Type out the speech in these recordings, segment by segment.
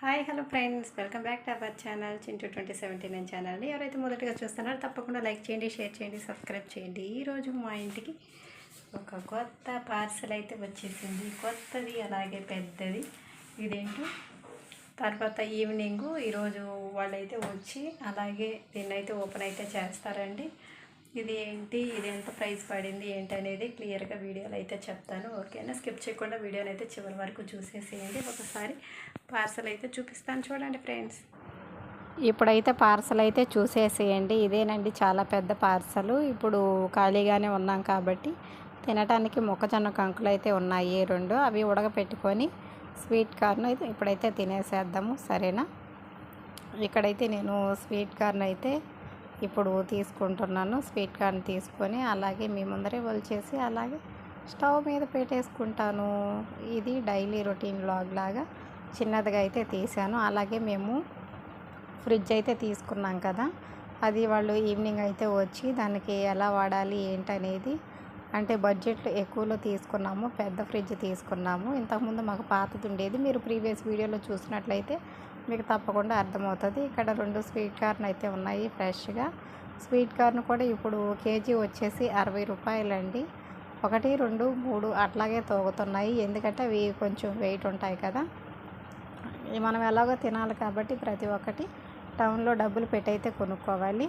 Hi hello friends. Welcome back to our channel Chintu twenty seventy nine ఛానల్ని ఎవరైతే మొదటిగా చూస్తున్నారో తప్పకుండా లైక్ చేయండి షేర్ చేయండి సబ్స్క్రైబ్ చేయండి. ఈరోజు మా ఇంటికి ఒక కొత్త పార్సల్ అయితే వచ్చేసింది. కొత్తది అలాగే పెద్దది. ఇదేంటో? తర్వాత ఈవినింగ్ ఈరోజు వాళ్ళైతే వచ్చి అలాగే దీన్నైతే ఓపెన్ అయితే చేస్తారండి. ఇది ఏంటి ఇది ఎంత ప్రైస్ పడింది? ఏంటి అనేది క్లియర్గా వీడియోలో అయితే చెప్తాను. ఓకేనా స్కిప్ చేయకుండా వీడియోని అయితే చివరి వరకు చూసేసేయండి. ఒకసారి పార్సల్ అయితే చూపిస్తాను చూడండి ఫ్రెండ్స్. ఇప్పుడైతే పార్సల్ అయితే చూసేసేయండి. ఇదేనండి చాలా పెద్ద పార్సల్. ఇప్పుడు ఖాళీగానే ఉన్నాం కాబట్టి తినడానికి మొక్కజొన్న కంకులు అయితే ఉన్నాయి రెండు. అవి ఉడకపెట్టుకొని స్వీట్ కార్న్ అయితే ఇప్పుడైతే తినేసేద్దాము. సరేనా? ఇక్కడైతే నేను స్వీట్ కార్న్ అయితే ఇప్పుడు తీసుకుంటున్నాను స్వీట్ కార్న్ తీసుకొని అలాగే మీ ముందరే వలిచేసి అలాగే స్టవ్ మీద పెట్టేసుకుంటాను. ఇది డైలీ రొటీన్ లాగ్ లాగా చిన్నదిగా అయితే తీసాను అలాగే మేము ఫ్రిడ్జ్ అయితే తీసుకున్నాం కదా అది వాళ్ళు ఈవినింగ్ అయితే వచ్చి దానికి ఎలా వాడాలి ఏంటనేది అంటే బడ్జెట్ ఎక్కువలో తీసుకున్నాము పెద్ద ఫ్రిడ్జ్ తీసుకున్నాము. ఇంతకుముందు మాకు పాతది ఉండేది. మీరు ప్రీవియస్ వీడియోలో చూసినట్లయితే మీకు తప్పకుండా అర్థమవుతుంది. ఇక్కడ రెండు స్వీట్ కార్న్ అయితే ఉన్నాయి ఫ్రెష్గా. స్వీట్ కార్న్ కూడా ఇప్పుడు కేజీ వచ్చేసి అరవై రూపాయలండి. ఒకటి రెండు మూడు అట్లాగే తోగుతున్నాయి. ఎందుకంటే అవి కొంచెం వెయిట్ ఉంటాయి కదా. మనం ఎలాగో తినాలి కాబట్టి ప్రతి ఒక్కటి టౌన్లో డబ్బులు పెట్టయితే కొనుక్కోవాలి.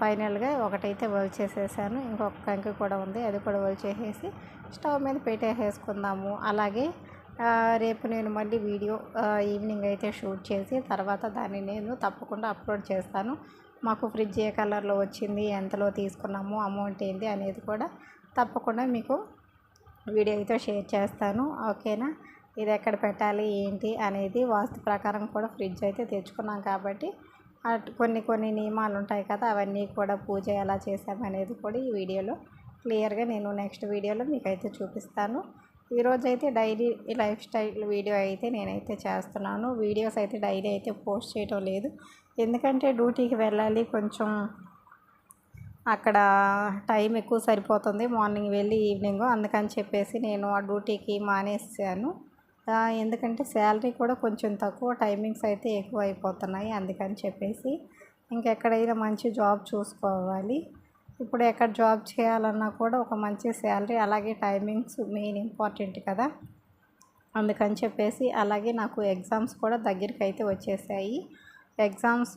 ఫైనల్గా ఒకటైతే వల్ చేసేసాను. ఇంకొక కంకి కూడా ఉంది. అది కూడా వల్ చేసేసి స్టవ్ మీద పెట్టేసేసుకుందాము. అలాగే రేపు నేను మళ్ళీ వీడియో ఈవినింగ్ అయితే షూట్ చేసి తర్వాత దాన్ని నేను తప్పకుండా అప్లోడ్ చేస్తాను. మాకు ఫ్రిడ్జ్ ఏ కలర్లో వచ్చింది ఎంతలో తీసుకున్నాము అమౌంట్ ఏంటి అనేది కూడా తప్పకుండా మీకు వీడియో అయితే షేర్ చేస్తాను. ఓకేనా? ఇది ఎక్కడ పెట్టాలి ఏంటి అనేది వాస్తు ప్రకారం కూడా ఫ్రిడ్జ్ అయితే తెచ్చుకున్నాం కాబట్టి కొన్ని కొన్ని నియమాలు ఉంటాయి కదా అవన్నీ కూడా పూజ ఎలా చేసామనేది కూడా ఈ వీడియోలో క్లియర్గా నేను నెక్స్ట్ వీడియోలో మీకు అయితే చూపిస్తాను. ఈరోజు అయితే డైలీ లైఫ్ స్టైల్ వీడియో అయితే నేనైతే చేస్తున్నాను. వీడియోస్ అయితే డైలీ అయితే పోస్ట్ చేయటం లేదు. ఎందుకంటే డ్యూటీకి వెళ్ళాలి కొంచెం అక్కడ టైం ఎక్కువ సరిపోతుంది. మార్నింగ్ వెళ్ళి ఈవినింగ్ అందుకని చెప్పేసి నేను ఆ డ్యూటీకి మానేసాను. ఎందుకంటే శాలరీ కూడా కొంచెం తక్కువ టైమింగ్స్ అయితే ఎక్కువ అయిపోతున్నాయి అందుకని చెప్పేసి ఇంకెక్కడైనా మంచి జాబ్ చూసుకోవాలి. ఇప్పుడు ఎక్కడ జాబ్ చేయాలన్నా కూడా ఒక మంచి శాలరీ అలాగే టైమింగ్స్ మెయిన్ ఇంపార్టెంట్ కదా. అందుకని చెప్పేసి అలాగే నాకు ఎగ్జామ్స్ కూడా దగ్గరికి అయితే వచ్చేసాయి. ఎగ్జామ్స్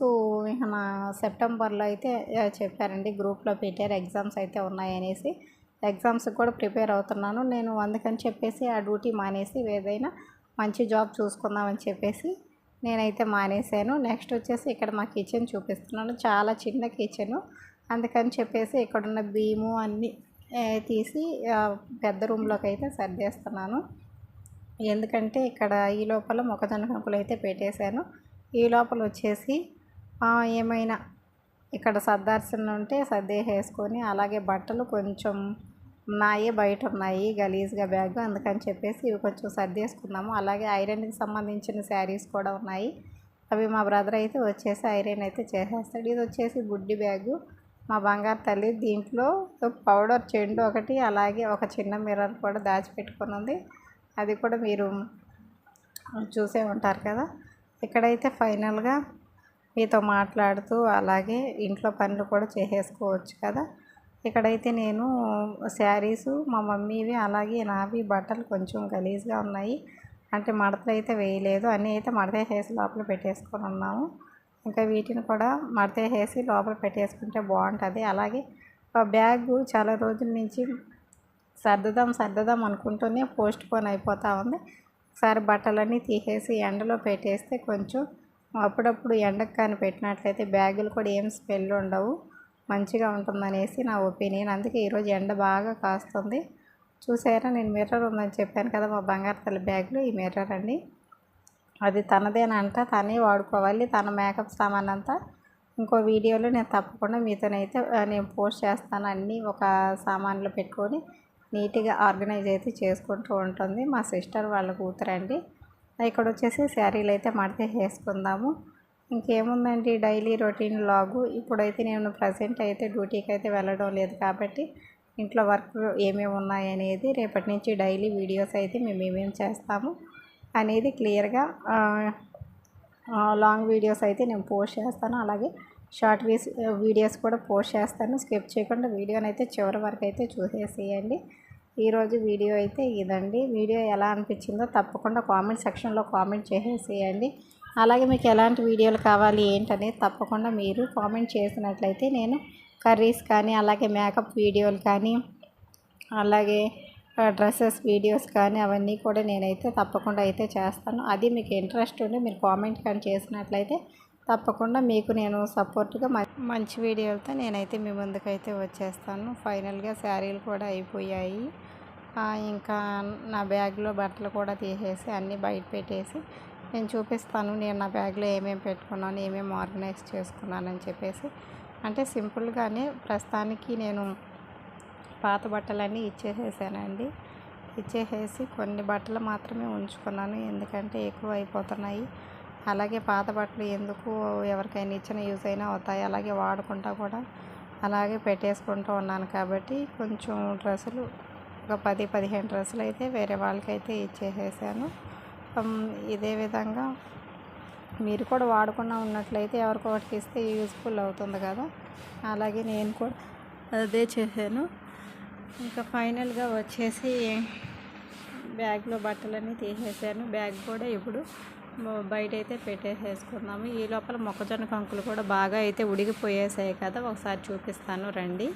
నా సెప్టెంబర్లో అయితే చెప్పారండి గ్రూప్లో పెట్టారు ఎగ్జామ్స్ అయితే ఉన్నాయనేసి. ఎగ్జామ్స్కి కూడా ప్రిపేర్ అవుతున్నాను. నేను అందుకని చెప్పేసి ఆ డ్యూటీ మానేసి ఏదైనా మంచి జాబ్ చూసుకుందామని చెప్పేసి నేనైతే మానేశాను. నెక్స్ట్ వచ్చేసి ఇక్కడ మా కిచెన్ చూపిస్తున్నాను. చాలా చిన్న కిచెను. అందుకని చెప్పేసి ఇక్కడున్న భీము అన్నీ తీసి పెద్ద రూమ్లోకి అయితే సర్దేస్తున్నాను. ఎందుకంటే ఇక్కడ ఈ లోపల మొక్కజొన్న కంకులు అయితే పెట్టేశాను. ఈ లోపల వచ్చేసి ఏమైనా ఇక్కడ సర్దార్సిన ఉంటే సర్దేసేసుకొని అలాగే బట్టలు కొంచెం ఉన్నాయి బయట ఉన్నాయి గలీజ్గా బ్యాగ్ అందుకని చెప్పేసి ఇవి కొంచెం సర్దేసుకుందాము. అలాగే ఐరన్కి సంబంధించిన శారీస్ కూడా ఉన్నాయి. అవి మా బ్రదర్ అయితే వచ్చేసి ఐరన్ అయితే చేసేస్తాడు. ఇది వచ్చేసి గుడ్డి బ్యాగు. మా బంగారు తల్లి దీంట్లో పౌడర్ చెండు ఒకటి అలాగే ఒక చిన్న మిర్రర్ కూడా దాచిపెట్టుకుని ఉంది. అది కూడా మీరు చూసే ఉంటారు కదా. ఇక్కడైతే ఫైనల్గా మీతో మాట్లాడుతూ అలాగే ఇంట్లో పనులు కూడా చేసేసుకోవచ్చు కదా. ఇక్కడైతే నేను శారీస్ మా మమ్మీవి అలాగే నావి బట్టలు కొంచెం గలీజ్గా ఉన్నాయి. అంటే మడతలు అయితే వేయలేదు. అన్నీ అయితే మడత వేసి లోపల పెట్టేసుకొని ఉన్నాము. ఇంకా వీటిని కూడా మడతేసేసి వేసి లోపల పెట్టేసుకుంటే బాగుంటుంది. అలాగే ఆ బ్యాగ్ చాలా రోజుల నుంచి సర్దుదాం సర్దుదాం అనుకుంటూనే పోస్ట్ పోన్ అయిపోతూ ఉంది. ఒకసారి బట్టలన్నీ తీసేసి ఎండలో పెట్టేస్తే కొంచెం అప్పుడప్పుడు ఎండకు కానీ పెట్టినట్లయితే బ్యాగులు కూడా ఏం స్మెల్ ఉండవు. మంచిగా ఉంటుందనేసి నా ఒపీనియన్. అందుకే ఈరోజు ఎండ బాగా కాస్తుంది. చూసారా? నేను మిర్రర్ ఉందని చెప్పాను కదా మా బంగారు తల్లి బ్యాగ్లో ఈ మిర్రర్ అండి. అది తనదేనంట తనే వాడుకోవాలి తన మేకప్ సామాన్ అంతా ఇంకో వీడియోలో నేను తప్పకుండా మీతోనైతే నేను పోస్ట్ చేస్తాను అన్నీ ఒక సామాన్లు పెట్టుకొని నీట్గా ఆర్గనైజ్ అయితే చేసుకుంటూ ఉంటుంది మా సిస్టర్ వాళ్ళ కూతురండి. ఇక్కడ వచ్చేసి శారీలు అయితే మడితే వేసుకుందాము. ఇంకేముందండి డైలీ రొటీన్ లాగు. ఇప్పుడైతే నేను ప్రజెంట్ అయితే డ్యూటీకి అయితే వెళ్ళడం లేదు కాబట్టి ఇంట్లో వర్క్ ఏమేమి ఉన్నాయి అనేది రేపటి నుంచి డైలీ వీడియోస్ అయితే మేము ఏమేమి చేస్తాము. అనేది క్లియర్గా లాంగ్ వీడియోస్ అయితే నేను పోస్ట్ చేస్తాను. అలాగే షార్ట్ వీస్ వీడియోస్ కూడా పోస్ట్ చేస్తాను. స్కిప్ చేయకుండా వీడియోని అయితే చివరి వరకు అయితే చూసేసేయండి. ఈరోజు వీడియో అయితే ఇదండి. వీడియో ఎలా అనిపించిందో తప్పకుండా కామెంట్ సెక్షన్లో కామెంట్ చేసేసేయండి. అలాగే మీకు ఎలాంటి వీడియోలు కావాలి ఏంటనేది తప్పకుండా మీరు కామెంట్ చేసినట్లయితే నేను కర్రీస్ కానీ అలాగే మేకప్ వీడియోలు కానీ అలాగే డ్రెస్సెస్ వీడియోస్ కానీ అవన్నీ కూడా నేనైతే తప్పకుండా అయితే చేస్తాను. అది మీకు ఇంట్రెస్ట్ ఉండి మీరు కామెంట్ కానీ చేసినట్లయితే తప్పకుండా మీకు నేను సపోర్ట్గా మంచి వీడియోలతో నేనైతే మీ ముందుకైతే వచ్చేస్తాను. ఫైనల్గా శారీలు కూడా అయిపోయాయి. ఇంకా నా బ్యాగ్లో బట్టలు కూడా తీసేసి అన్నీ బయట పెట్టేసి నేను చూపిస్తాను. నేను నా బ్యాగ్లో ఏమేమి పెట్టుకున్నాను ఏమేమి ఆర్గనైజ్ చేసుకున్నానని చెప్పేసి. అంటే సింపుల్గానే ప్రస్తుతానికి నేను పాత బట్టలన్నీ ఇచ్చేసేసానండి. ఇచ్చేసేసి కొన్ని బట్టలు మాత్రమే ఉంచుకున్నాను. ఎందుకంటే ఎక్కువ అయిపోతున్నాయి. అలాగే పాత బట్టలు ఎందుకు ఎవరికైనా ఇచ్చిన యూజ్ అయినా అవుతాయి. అలాగే వాడుకుంటా కూడా అలాగే పెట్టేసుకుంటూ ఉన్నాను. కాబట్టి కొంచెం డ్రెస్సులు ఒక పది పదిహేను డ్రెస్సులు అయితే వేరే వాళ్ళకైతే ఇచ్చేసేసాను. ఇదే విధంగా మీరు కూడా వాడుకున్న ఉన్నట్లయితే ఎవరికొకటికి ఇస్తే యూజ్ఫుల్ అవుతుంది కదా. అలాగే నేను కూడా అదే చేశాను. ఇంకా ఫైనల్గా వచ్చేసి బ్యాగ్లో బట్టలన్నీ తీసేసాను. బ్యాగ్ కూడా ఇప్పుడు బయట అయితే పెట్టేసేసుకున్నాము. ఈ లోపల మొక్కజొన్న కంకులు కూడా బాగా అయితే ఉడికిపోయేసాయి కదా ఒకసారి చూపిస్తాను రండి.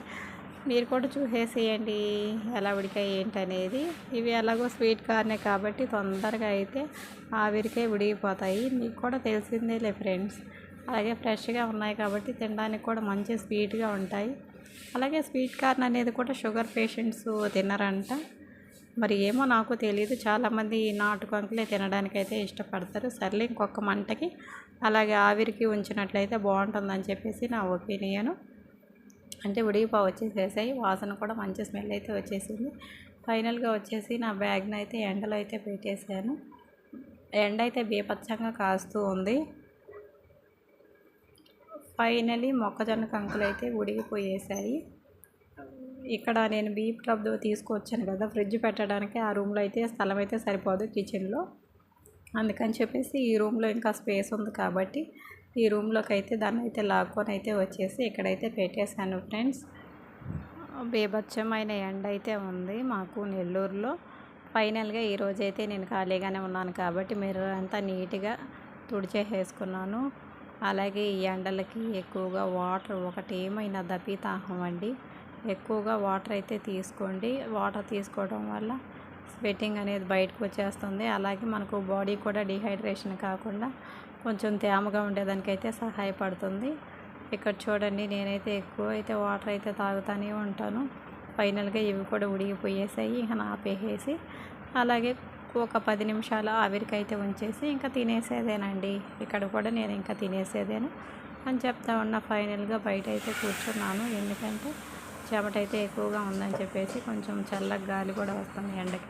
మీరు కూడా చూసేసేయండి ఎలా ఉడికాయి ఏంటనేది. ఇవి ఎలాగో స్వీట్ కార్నే కాబట్టి తొందరగా అయితే ఆవిరికే ఉడికిపోతాయి. మీకు కూడా తెలిసిందేలే ఫ్రెండ్స్. అలాగే ఫ్రెష్గా ఉన్నాయి కాబట్టి తినడానికి కూడా మంచి స్వీట్గా ఉంటాయి. అలాగే స్వీట్ కార్న్ అనేది కూడా షుగర్ పేషెంట్స్ తినరంట. మరి ఏమో నాకు తెలియదు చాలామంది నాటు కంకులే తినడానికి అయితే ఇష్టపడతారు. సర్లే ఇంకొక మంటకి అలాగే ఆవిరికి ఉంచినట్లయితే బాగుంటుందని చెప్పేసి నా ఒపీనియను. అంటే ఉడిగిపావు వచ్చేసేసాయి. వాసన కూడా మంచి స్మెల్ అయితే వచ్చేసింది. ఫైనల్గా వచ్చేసి నా బ్యాగ్ని అయితే ఎండలో అయితే పెట్టేశాను. ఎండ అయితే బీపచ్చంగా కాస్తూ ఉంది. ఫైనలీ మొక్కజొన్న కంకులు అయితే ఉడిగిపోయేసాయి ఇక్కడ నేను బీప్ టబ్ తీసుకొచ్చాను కదా ఫ్రిడ్జ్ పెట్టడానికి. ఆ రూమ్లో అయితే స్థలం అయితే సరిపోదు కిచెన్లో. అందుకని చెప్పేసి ఈ రూమ్లో ఇంకా స్పేస్ ఉంది కాబట్టి ఈ రూమ్లోకి అయితే దాన్ని అయితే లాక్కొని అయితే వచ్చేసి ఇక్కడైతే పెట్టేశాను ఫ్రెండ్స్. బీభత్సమైన ఎండ అయితే ఉంది మాకు నెల్లూరులో. ఫైనల్గా ఈరోజైతే నేను ఖాళీగానే ఉన్నాను కాబట్టి మీరు అంతా నీట్గా తుడిచేసేసుకున్నాను. అలాగే ఈ ఎండలకి ఎక్కువగా వాటర్ ఒకటి ఏమైనా దపితాహం అండి. ఎక్కువగా వాటర్ అయితే తీసుకోండి. వాటర్ తీసుకోవడం వల్ల స్వెట్టింగ్ అనేది బయటకు వచ్చేస్తుంది. అలాగే మనకు బాడీ కూడా డిహైడ్రేషన్ కాకుండా కొంచెం తేమగా ఉండేదానికైతే సహాయపడుతుంది. ఇక్కడ చూడండి నేనైతే ఎక్కువ అయితే వాటర్ అయితే తాగుతూనే ఉంటాను. ఫైనల్గా ఇవి కూడా ఉడిగిపోయేసాయి ఇక నాపేసేసి అలాగే ఒక పది నిమిషాలు ఆవిరికైతే ఉంచేసి ఇంకా తినేసేదేనండి. ఇక్కడ కూడా నేను ఇంకా తినేసేదేను. అని చెప్తా ఉన్న ఫైనల్గా బయట అయితే కూర్చున్నాను. ఎందుకంటే చెమట అయితే ఎక్కువగా ఉందని చెప్పేసి కొంచెం చల్లగా గాలి కూడా వస్తుంది ఎండకి.